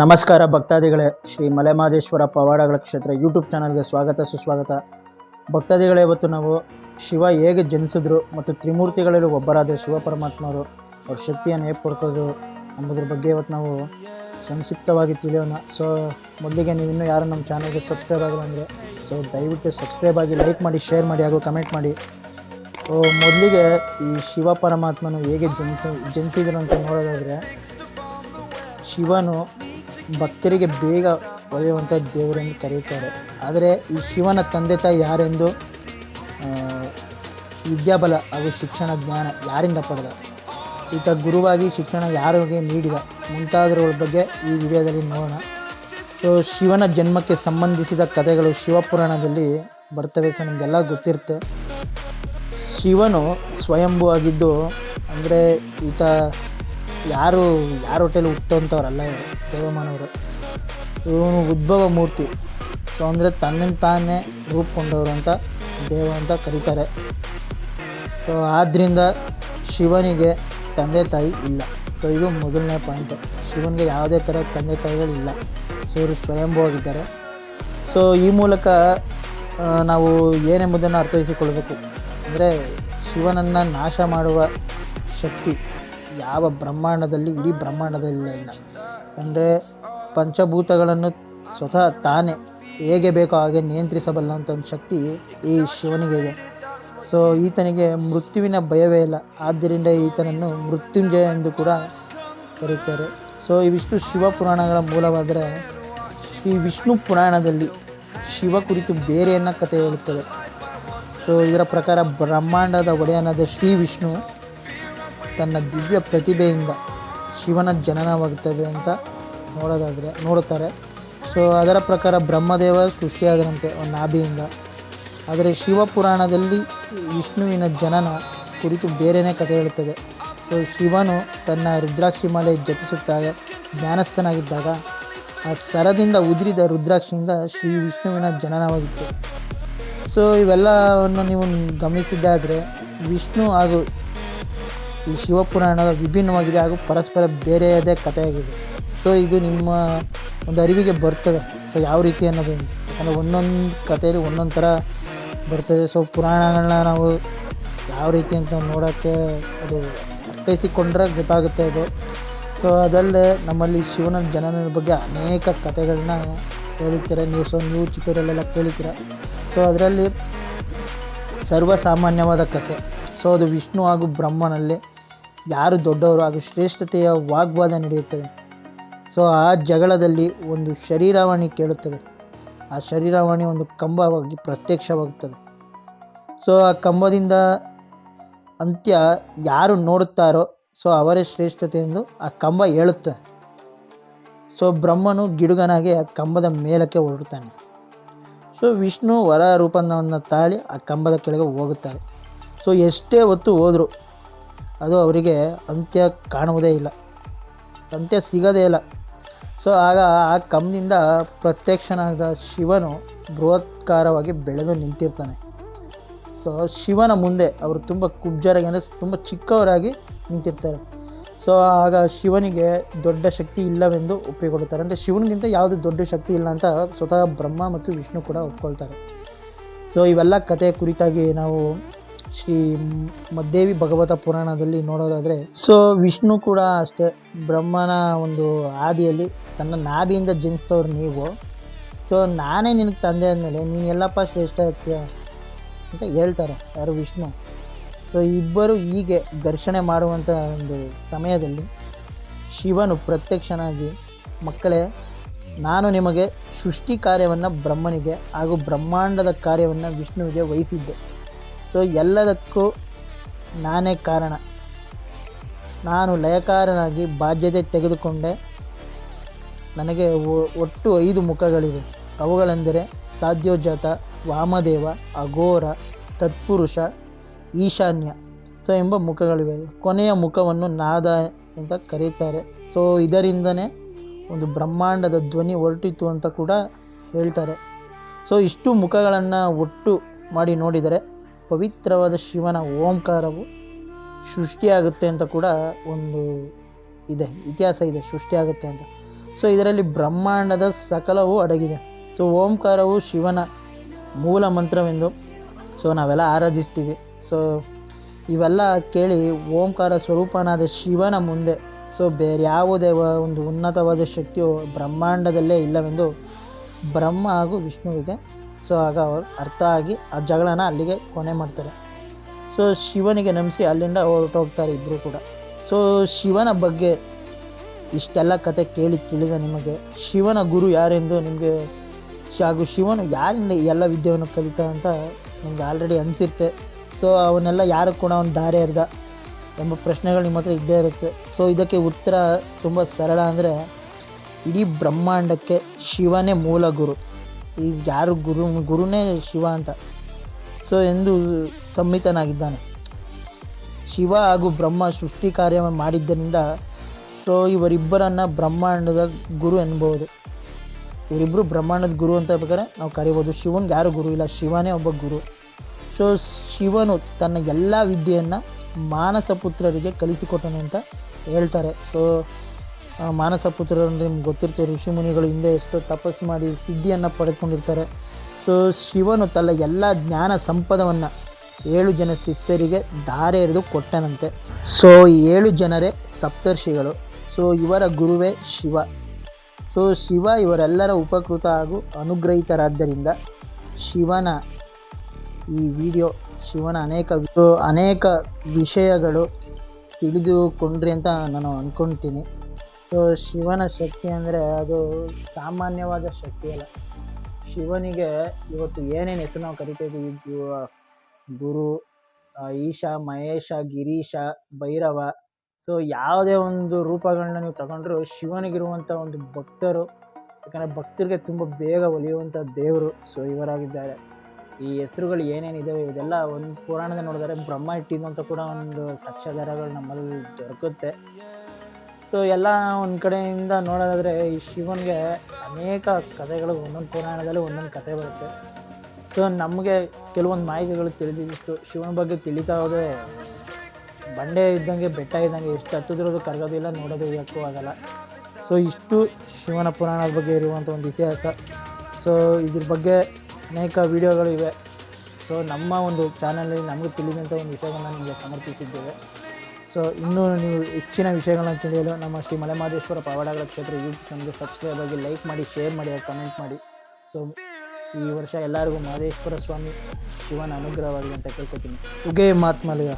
ನಮಸ್ಕಾರ ಭಕ್ತಾದಿಗಳೇ, ಶ್ರೀ ಮಲೆಮಹದೇಶ್ವರ ಪವಾಡಗಳ ಕ್ಷೇತ್ರ ಯೂಟ್ಯೂಬ್ ಚಾನಲ್ಗೆ ಸ್ವಾಗತ, ಸುಸ್ವಾಗತ. ಭಕ್ತಾದಿಗಳೇ, ಇವತ್ತು ನಾವು ಶಿವ ಹೇಗೆ ಜನಿಸಿದ್ರು ಮತ್ತು ತ್ರಿಮೂರ್ತಿಗಳಲ್ಲಿ ಒಬ್ಬರಾದ ಶಿವ ಪರಮಾತ್ಮರು, ಅವ್ರ ಶಕ್ತಿಯನ್ನು ಹೇಗೆ ಪಡ್ಕೋದು ಅನ್ನೋದ್ರ ಬಗ್ಗೆ ಇವತ್ತು ನಾವು ಸಂಕ್ಷಿಪ್ತವಾಗಿ ತಿಳಿಯೋಣ. ಸೊ ಮೊದಲಿಗೆ ನೀವು ಇನ್ನೂ ಯಾರು ನಮ್ಮ ಚಾನಲ್ಗೆ ಸಬ್ಸ್ಕ್ರೈಬ್ ಆಗಿಲ್ಲ ಅಂದರೆ ಸೊ ದಯವಿಟ್ಟು ಸಬ್ಸ್ಕ್ರೈಬ್ ಆಗಿ ಲೈಕ್ ಮಾಡಿ ಶೇರ್ ಮಾಡಿ ಹಾಗೂ ಕಮೆಂಟ್ ಮಾಡಿ. ಮೊದಲಿಗೆ ಈ ಶಿವ ಪರಮಾತ್ಮನು ಹೇಗೆ ಜನಿಸಿ, ಜನಿಸಿದ್ರು ಅಂತ ನೋಡೋದಾದರೆ, ಶಿವನು ಭಕ್ತರಿಗೆ ಬೇಗ ಒಲಿಯುವಂಥ ದೇವರೆಂದು ಕರೆಯುತ್ತಾರೆ. ಆದರೆ ಈ ಶಿವನ ತಂದೆ ತಾಯಿ ಯಾರೆಂದು ವಿದ್ಯಾಬಲ ಹಾಗೂ ಶಿಕ್ಷಣ ಜ್ಞಾನ ಯಾರಿಂದ ಪಡೆದ? ಈತ ಗುರುವಾಗಿ ಶಿಕ್ಷಣ ಯಾರಿಗೆ ನೀಡಿದ? ಮುಂತಾದವುಗಳ ಬಗ್ಗೆ ಈ ವಿಡಿಯೋದಲ್ಲಿ ನೋಡೋಣ. ಸೊ, ಶಿವನ ಜನ್ಮಕ್ಕೆ ಸಂಬಂಧಿಸಿದ ಕಥೆಗಳು ಶಿವಪುರಾಣದಲ್ಲಿ ಬರ್ತವೆ, ಸೊ ನಿಮಗೆಲ್ಲ ಗೊತ್ತಿರುತ್ತೆ. ಶಿವನು ಸ್ವಯಂಭೂ ಆಗಿದ್ದು, ಅಂದರೆ ಈತ ಯಾರು, ಯಾರ ಹೊಟ್ಟೆಲಿ ಹುಟ್ಟೋಂಥವ್ರಲ್ಲ ಇವರು, ದೇವಮಾನವರು. ಇವನು ಉದ್ಭವ ಮೂರ್ತಿ. ಸೊ ಅಂದರೆ ತನ್ನಿಂದ ತಾನೇ ರೂಪುಕೊಂಡವರು ಅಂತ ದೇವ ಅಂತ ಕರೀತಾರೆ. ಸೊ ಆದ್ದರಿಂದ ಶಿವನಿಗೆ ತಂದೆ ತಾಯಿ ಇಲ್ಲ. ಸೊ ಇದು ಮೊದಲನೇ ಪಾಯಿಂಟು ಶಿವನಿಗೆ ಯಾವುದೇ ಥರ ತಂದೆ ತಾಯಿಗಳಿಲ್ಲ ಸೊ ಇವರು ಸ್ವಯಂಭವಾಗಿದ್ದಾರೆ. ಸೊ ಈ ಮೂಲಕ ನಾವು ಏನೆಂಬುದನ್ನು ಅರ್ಥೈಸಿಕೊಳ್ಳಬೇಕು ಅಂದರೆ ಶಿವನನ್ನು ನಾಶ ಮಾಡುವ ಶಕ್ತಿ. ಯಾವ ಬ್ರಹ್ಮಾಂಡದಲ್ಲಿ, ಇಡೀ ಬ್ರಹ್ಮಾಂಡದಲ್ಲಿ ಇಲ್ಲ. ಅಂದರೆ ಪಂಚಭೂತಗಳನ್ನು ಸ್ವತಃ ತಾನೇ. ಹೇಗೆ ಬೇಕೋ ಹಾಗೆ ನಿಯಂತ್ರಿಸಬಲ್ಲಂಥ ಒಂದು ಶಕ್ತಿ ಈ ಶಿವನಿಗೆ ಇದೆ. ಸೊ ಈತನಿಗೆ ಮೃತ್ಯುವಿನ ಭಯವೇ ಇಲ್ಲ. ಆದ್ದರಿಂದ ಈತನನ್ನು ಮೃತ್ಯುಂಜಯ ಎಂದು ಕೂಡ ಕರೀತಾರೆ. ಸೊ ಇವಿಷ್ಟು ಶಿವ ಪುರಾಣಗಳ ಮೂಲವಾದರೆ ಶ್ರೀ ವಿಷ್ಣು ಪುರಾಣದಲ್ಲಿ ಶಿವ ಕುರಿತು ಬೇರೆಯನ್ನ ಕಥೆ ಹೇಳುತ್ತದೆ. ಸೊ ಇದರ ಪ್ರಕಾರ ಬ್ರಹ್ಮಾಂಡದ ಒಡೆಯನಾದ ಶ್ರೀ ವಿಷ್ಣು ತನ್ನ ದಿವ್ಯ ಪ್ರತಿಭೆಯಿಂದ ಶಿವನ ಜನನವಾಗುತ್ತದೆ ಅಂತ ನೋಡೋದಾದರೆ, ನೋಡುತ್ತಾರೆ. ಸೊ ಅದರ ಪ್ರಕಾರ ಬ್ರಹ್ಮದೇವ ಸೃಷ್ಟಿಯಾಗದಂತೆ ಒಂದು ನಾಭಿಯಿಂದ. ಆದರೆ ಶಿವಪುರಾಣದಲ್ಲಿ ವಿಷ್ಣುವಿನ ಜನನ ಕುರಿತು ಬೇರೆಯೇ ಕಥೆ ಹೇಳುತ್ತದೆ. ಸೊ ಶಿವನು ತನ್ನ ರುದ್ರಾಕ್ಷಿ ಮಾಲೆ ಜಪಿಸುತ್ತಾ ಜ್ಞಾನಸ್ಥನಾಗಿದ್ದಾಗ ಆ ಸರದಿಂದ ಉದುರಿದ ರುದ್ರಾಕ್ಷಿಯಿಂದ ಶ್ರೀ ವಿಷ್ಣುವಿನ ಜನನವಾಗಿತ್ತು. ಸೊ ಇವೆಲ್ಲವನ್ನು ನೀವು ಗಮನಿಸಿದ್ದಾದರೆ ವಿಷ್ಣು ಹಾಗೂ ಈ ಶಿವಪುರಾಣದ ವಿಭಿನ್ನವಾಗಿದೆ ಹಾಗೂ ಪರಸ್ಪರ ಬೇರೆಯದೇ ಕಥೆಯಾಗಿದೆ. ಸೊ ಇದು ನಿಮ್ಮ ಒಂದು ಅರಿವಿಗೆ ಬರ್ತದೆ. ಸೊ ಯಾವ ರೀತಿ ಅನ್ನೋದು ಯಾಕಂದರೆ ಒಂದೊಂದು ಕಥೆಯಲ್ಲಿ ಒಂದೊಂದು ಥರ ಬರ್ತದೆ. ಸೊ ಪುರಾಣಗಳನ್ನ ನಾವು ಯಾವ ರೀತಿ ಅಂತ ನೋಡೋಕ್ಕೆ ಅದು ಅರ್ಥೈಸಿಕೊಂಡ್ರೆ ಗೊತ್ತಾಗುತ್ತೆ ಅದು. ಸೊ ಅದಲ್ಲದೆ ನಮ್ಮಲ್ಲಿ ಶಿವನ ಜನನದ ಬಗ್ಗೆ ಅನೇಕ ಕಥೆಗಳನ್ನ ಹೇಳಿರ್ತಾರೆ ನೀವು ಸೊ, ನೀವು ಚಿಕ್ಕವರಲ್ಲೆಲ್ಲ ಕೇಳಿರ್ತೀರ ಸೊ ಅದರಲ್ಲಿ ಸರ್ವಸಾಮಾನ್ಯವಾದ ಕಥೆ. ಸೊ ಅದು ವಿಷ್ಣು ಹಾಗೂ ಬ್ರಹ್ಮನಲ್ಲಿ ಯಾರು ದೊಡ್ಡವರು ಹಾಗೂ ಶ್ರೇಷ್ಠತೆಯ ವಾಗ್ವಾದ ನಡೆಯುತ್ತದೆ. ಸೊ, ಆ ಜಗಳದಲ್ಲಿ ಒಂದು ಶರೀರವಾಣಿ ಕೇಳುತ್ತದೆ. ಆ ಶರೀರವಾಣಿ ಒಂದು ಕಂಬವಾಗಿ ಪ್ರತ್ಯಕ್ಷವಾಗುತ್ತದೆ. ಸೊ, ಆ ಕಂಬದಿಂದ ಅಂತ್ಯ ಯಾರು ನೋಡುತ್ತಾರೋ, ಸೊ ಅವರೇ ಶ್ರೇಷ್ಠತೆ ಎಂದು ಆ ಕಂಬ ಹೇಳುತ್ತೆ. ಸೊ, ಬ್ರಹ್ಮನು ಗಿಡುಗನಾಗಿ ಆ ಕಂಬದ ಮೇಲಕ್ಕೆ ಹೊರಡುತ್ತಾನೆ ಸೊ, ವಿಷ್ಣು ವರ ರೂಪವನ್ನು ತಾಳಿ ಆ ಕಂಬದ ಕೆಳಗೆ ಹೋಗುತ್ತಾರೆ. ಸೊ, ಎಷ್ಟೇ ಹೊತ್ತು ಹೋದರೂ ಅದು ಅವರಿಗೆ ಅಂತ್ಯ ಕಾಣುವುದೇ ಇಲ್ಲ. ಅಂತ್ಯ ಸಿಗೋದೇ ಇಲ್ಲ. ಸೊ ಆಗ ಆ ಕಂಬದಿಂದ ಪ್ರತ್ಯಕ್ಷನಾದ ಶಿವನು ಬೃಹತ್ಕಾರವಾಗಿ ಬೆಳೆದು ನಿಂತಿರ್ತಾನೆ. ಸೊ ಶಿವನ ಮುಂದೆ ಅವರು ತುಂಬ ಕುಬ್ಜರಾಗಿ ಅಂದರೆ ತುಂಬ ಚಿಕ್ಕವರಾಗಿ ನಿಂತಿರ್ತಾರೆ. ಸೊ ಆಗ ಶಿವನಿಗೆ ದೊಡ್ಡ ಶಕ್ತಿ ಇಲ್ಲವೆಂದು ಒಪ್ಪಿಕೊಳ್ಳುತ್ತಾರೆ ಅಂದರೆ ಶಿವನಿಗಿಂತ ಯಾವುದೇ ದೊಡ್ಡ ಶಕ್ತಿ ಇಲ್ಲ ಅಂತ ಸ್ವತಃ ಬ್ರಹ್ಮ ಮತ್ತು ವಿಷ್ಣು ಕೂಡ ಒಪ್ಕೊಳ್ತಾರೆ. ಸೊ ಇವೆಲ್ಲ ಕತೆ ಕುರಿತಾಗಿ ನಾವು ಶ್ರೀ ಮದ್ದೇವಿ ಭಗವತ ಪುರಾಣದಲ್ಲಿ ನೋಡೋದಾದರೆ, ಸೊ ವಿಷ್ಣು ಕೂಡ ಅಷ್ಟೇ, ಬ್ರಹ್ಮನ ಒಂದು ಆದಿಯಲ್ಲಿ ತನ್ನ ನಾಭಿಯಿಂದ ಜನಿಸ್ತವ್ರು ನೀವು. ಸೊ ನಾನೇ ನಿನಗೆ ತಂದೆ ಅಂದಮೇಲೆ ನೀನು ಎಲ್ಲಪ್ಪ ಶ್ರೇಷ್ಠ ಇರ್ತೀಯ ಅಂತ ಹೇಳ್ತಾರೆ ಯಾರು ವಿಷ್ಣು. ಸೊ ಇಬ್ಬರು ಹೀಗೆ ಘರ್ಷಣೆ ಮಾಡುವಂಥ ಒಂದು ಸಮಯದಲ್ಲಿ ಶಿವನು ಪ್ರತ್ಯಕ್ಷನಾಗಿ, ಮಕ್ಕಳೇ, ನಾನು ನಿಮಗೆ ಸೃಷ್ಟಿ ಕಾರ್ಯವನ್ನು ಬ್ರಹ್ಮನಿಗೆ ಹಾಗೂ ಬ್ರಹ್ಮಾಂಡದ ಕಾರ್ಯವನ್ನು ವಿಷ್ಣುವಿಗೆ ವಹಿಸಿದ್ದೆ. ಸೊ ಎಲ್ಲದಕ್ಕೂ ನಾನೇ ಕಾರಣ. ನಾನು ಲಯಕಾರನಾಗಿ ಬಾಧ್ಯತೆ ತೆಗೆದುಕೊಂಡೆ. ನನಗೆ ಒಟ್ಟು ಐದು ಮುಖಗಳಿವೆ. ಅವುಗಳೆಂದರೆ ಸಾಧ್ಯೋಜಾತ, ವಾಮದೇವ, ಅಘೋರ, ತತ್ಪುರುಷ, ಈಶಾನ್ಯ ಸೊ ಎಂಬ ಮುಖಗಳಿವೆ. ಕೊನೆಯ ಮುಖವನ್ನು ನಾದ ಅಂತ ಕರೀತಾರೆ ಸೊ ಇದರಿಂದನೇ ಒಂದು ಬ್ರಹ್ಮಾಂಡದ ಧ್ವನಿ ಹೊರಟಿತ್ತು ಅಂತ ಕೂಡ ಹೇಳ್ತಾರೆ. ಸೊ ಇಷ್ಟು ಮುಖಗಳನ್ನು ಒಟ್ಟು ಮಾಡಿ ನೋಡಿದರೆ ಪವಿತ್ರವಾದ ಶಿವನ ಓಂಕಾರವು ಸೃಷ್ಟಿಯಾಗುತ್ತೆ ಅಂತ ಕೂಡ ಒಂದು ಇದೆ, ಇತಿಹಾಸ ಇದೆ, ಸೃಷ್ಟಿಯಾಗುತ್ತೆ ಅಂತ. ಸೊ ಇದರಲ್ಲಿ ಬ್ರಹ್ಮಾಂಡದ ಸಕಲವು ಅಡಗಿದೆ. ಸೊ ಓಂಕಾರವು ಶಿವನ ಮೂಲ ಮಂತ್ರವೆಂದು ಸೊ ನಾವೆಲ್ಲ ಆರಾಧಿಸ್ತೀವಿ. ಸೊ ಇವೆಲ್ಲ ಕೇಳಿ ಓಂಕಾರ ಸ್ವರೂಪನಾದ ಶಿವನ ಮುಂದೆ ಸೊ ಬೇರೆ ಯಾವುದೇ ಒಂದು ಉನ್ನತವಾದ ಶಕ್ತಿಯು ಬ್ರಹ್ಮಾಂಡದಲ್ಲೇ ಇಲ್ಲವೆಂದು ಬ್ರಹ್ಮ ಹಾಗೂ ವಿಷ್ಣುವಿಗೆ ಸೊ ಆಗ ಅವ್ರು ಅರ್ಥ ಆಗಿ ಆ ಜಗಳನ ಅಲ್ಲಿಗೆ ಕೊನೆ ಮಾಡ್ತಾರೆ. ಸೊ ಶಿವನಿಗೆ ನಂಬಿಸಿ ಅಲ್ಲಿಂದ ಹೊರಟೋಗ್ತಾರೆ ಇಬ್ಬರು ಕೂಡ. ಸೊ ಶಿವನ ಬಗ್ಗೆ ಇಷ್ಟೆಲ್ಲ ಕತೆ ಕೇಳಿ ತಿಳಿದ ನಿಮಗೆ ಶಿವನ ಗುರು ಯಾರೆಂದು ನಿಮಗೆ ಹಾಗೂ ಶಿವನು ಯಾರಿಂದ ಎಲ್ಲ ವಿದ್ಯೆಯನ್ನು ಕಲಿತ ಅಂತ ನಿಮ್ಗೆ ಆಲ್ರೆಡಿ ಅನಿಸಿರುತ್ತೆ. ಸೊ ಅವನ್ನೆಲ್ಲ ಯಾರು ಕೂಡ ಅವ್ನು ದಾರಿ ಹರಿದ ಎಂಬ ಪ್ರಶ್ನೆಗಳು ನಿಮ್ಮ ಹತ್ರ ಇದ್ದೇ ಇರುತ್ತೆ. ಸೊ ಇದಕ್ಕೆ ಉತ್ತರ ತುಂಬ ಸರಳ ಅಂದರೆ ಇಡೀ ಬ್ರಹ್ಮಾಂಡಕ್ಕೆ ಶಿವನೇ ಮೂಲ ಗುರು. ಈಗ ಯಾರು ಗುರು, ಗುರುನೇ ಶಿವ ಅಂತ. ಸೊ ಎಂದು ಸಂಹಿತನಾಗಿದ್ದಾನೆ ಶಿವ ಹಾಗೂ ಬ್ರಹ್ಮ ಸೃಷ್ಟಿ ಕಾರ್ಯ ಮಾಡಿದ್ದರಿಂದ ಸೊ ಇವರಿಬ್ಬರನ್ನು ಬ್ರಹ್ಮಾಂಡದ ಗುರು ಎನ್ಬೋದು ಇವರಿಬ್ಬರು ಬ್ರಹ್ಮಾಂಡದ ಗುರು ಅಂತ ಬೇಕಾದ್ರೆ ನಾವು ಕರಿಬೋದು. ಶಿವನ್ಗೆ ಯಾರು ಗುರು ಇಲ್ಲ, ಶಿವನೇ ಒಬ್ಬ ಗುರು. ಸೊ ಶಿವನು ತನ್ನ ಎಲ್ಲ ವಿದ್ಯೆಯನ್ನು ಮಾನಸ ಪುತ್ರರಿಗೆ ಕಲಿಸಿಕೊಟ್ಟನು ಅಂತ ಹೇಳ್ತಾರೆ. ಸೊ ಮಾನಸ ಪುತ್ರರು ಅಂದರೆ ನಿಮ್ಗೆ ಗೊತ್ತಿರ್ತೀವಿ, ಋಷಿ ಮುನಿಗಳು ಹಿಂದೆ ಎಷ್ಟೋ ತಪಸ್ಸು ಮಾಡಿ ಸಿದ್ಧಿಯನ್ನು ಪಡೆದುಕೊಂಡಿರ್ತಾರೆ. ಸೊ ಶಿವನು ತನ್ನ ಎಲ್ಲ ಜ್ಞಾನ ಸಂಪದವನ್ನು ಏಳು ಜನ ಶಿಷ್ಯರಿಗೆ ಧಾರೆ ಹಿಡಿದು ಕೊಟ್ಟನಂತೆ. ಸೊ ಏಳು ಜನರೇ ಸಪ್ತರ್ಷಿಗಳು. ಸೊ ಇವರ ಗುರುವೇ ಶಿವ. ಸೊ ಶಿವ ಇವರೆಲ್ಲರ ಉಪಕೃತ ಹಾಗೂ ಅನುಗ್ರಹಿತರಾದ್ದರಿಂದ ಶಿವನ ಈ ವಿಡಿಯೋ, ಶಿವನ ಅನೇಕ ಅನೇಕ ವಿಷಯಗಳು ತಿಳಿದುಕೊಂಡ್ರಿ ಅಂತ ನಾನು ಅಂದ್ಕೊಳ್ತೀನಿ ಸೊ ಶಿವನ ಶಕ್ತಿ ಅಂದರೆ ಅದು ಸಾಮಾನ್ಯವಾದ ಶಕ್ತಿ ಅಲ್ಲ. ಶಿವನಿಗೆ ಇವತ್ತು ಏನೇನು ಹೆಸರು ನಾವು ಕರಿತೀವಿ ಗುರು ಈಶಾ, ಮಹೇಶ, ಗಿರೀಶ, ಭೈರವ. ಸೊ ಯಾವುದೇ ಒಂದು ರೂಪಗಳನ್ನ ನೀವು ತಗೊಂಡ್ರು ಶಿವನಿಗಿರುವಂಥ ಒಂದು ಭಕ್ತರು, ಯಾಕಂದರೆ ಭಕ್ತರಿಗೆ ತುಂಬ ಬೇಗ ಒಲಿಯುವಂಥ ದೇವರು ಸೊ, ಇವರಾಗಿದ್ದಾರೆ. ಈ ಹೆಸರುಗಳು ಏನೇನಿದ್ದಾವೆ ಇದೆಲ್ಲ ಒಂದು ಪುರಾಣದ ನೋಡಿದರೆ ಬ್ರಹ್ಮ ಇಟ್ಟಿದ್ದು ಕೂಡ ಒಂದು ಸಾಕ್ಷ್ಯಾಧಾರಗಳು ನಮ್ಮಲ್ಲಿ ದೊರಕುತ್ತೆ. ಸೊ ಎಲ್ಲ ಒಂದು ಕಡೆಯಿಂದ ನೋಡೋದಾದರೆ ಈ ಶಿವನಿಗೆ ಅನೇಕ ಕಥೆಗಳು, ಒಂದೊಂದು ಪುರಾಣದಲ್ಲಿ ಒಂದೊಂದು ಕಥೆ ಬರುತ್ತೆ. ಸೊ ನಮಗೆ ಕೆಲವೊಂದು ಮಾಹಿತಿಗಳು ತಿಳಿದಿತ್ತು. ಶಿವನ ಬಗ್ಗೆ ತಿಳಿತಾ ಹೋದರೆ ಬಂಡೆ ಇದ್ದಂಗೆ, ಬೆಟ್ಟ ಇದ್ದಂಗೆ ಎಷ್ಟು ಹತ್ತಿದ್ರೂ ಕರಗೋದಿಲ್ಲ, ನೋಡೋದು ಯಾಕೂ ಆಗಲ್ಲ. ಸೊ ಇಷ್ಟು ಶಿವನ ಪುರಾಣದ ಬಗ್ಗೆ ಇರುವಂಥ ಒಂದು ಇತಿಹಾಸ. ಸೊ ಇದ್ರ ಬಗ್ಗೆ ಅನೇಕ ವಿಡಿಯೋಗಳು ಇವೆ ಸೊ ನಮ್ಮ ಒಂದು ಚಾನಲಲ್ಲಿ ನಮಗೆ ತಿಳಿದಂಥ ಒಂದು ವಿಷಯವನ್ನು ನಿಮಗೆ ಸಮರ್ಪಿಸಿದ್ದೇವೆ. ಸೊ ಇನ್ನೂ ನೀವು ಹೆಚ್ಚಿನ ವಿಷಯಗಳನ್ನು ತಿಳಿಯಲು ನಮ್ಮ ಶ್ರೀ ಮಲೆಮಹದೇಶ್ವರ ಪವಾಡಗಳ ಕ್ಷೇತ್ರ ಯೂಟ್ಯೂಬ್ ನಮಗೆ ಸಬ್ಸ್ಕ್ರೈಬ್ ಆಗಿ ಲೈಕ್ ಮಾಡಿ ಶೇರ್ ಮಾಡಿ ಕಮೆಂಟ್ ಮಾಡಿ. ಸೊ ಈ ವರ್ಷ ಎಲ್ಲರಿಗೂ ಮಹದೇಶ್ವರ ಸ್ವಾಮಿ ಶಿವನ ಅನುಗ್ರಹವಾಗಲಿ ಅಂತ ಕೇಳ್ಕೊತೀನಿ. ಉಗೇ ಮಾತ್ಮಲಿಯ.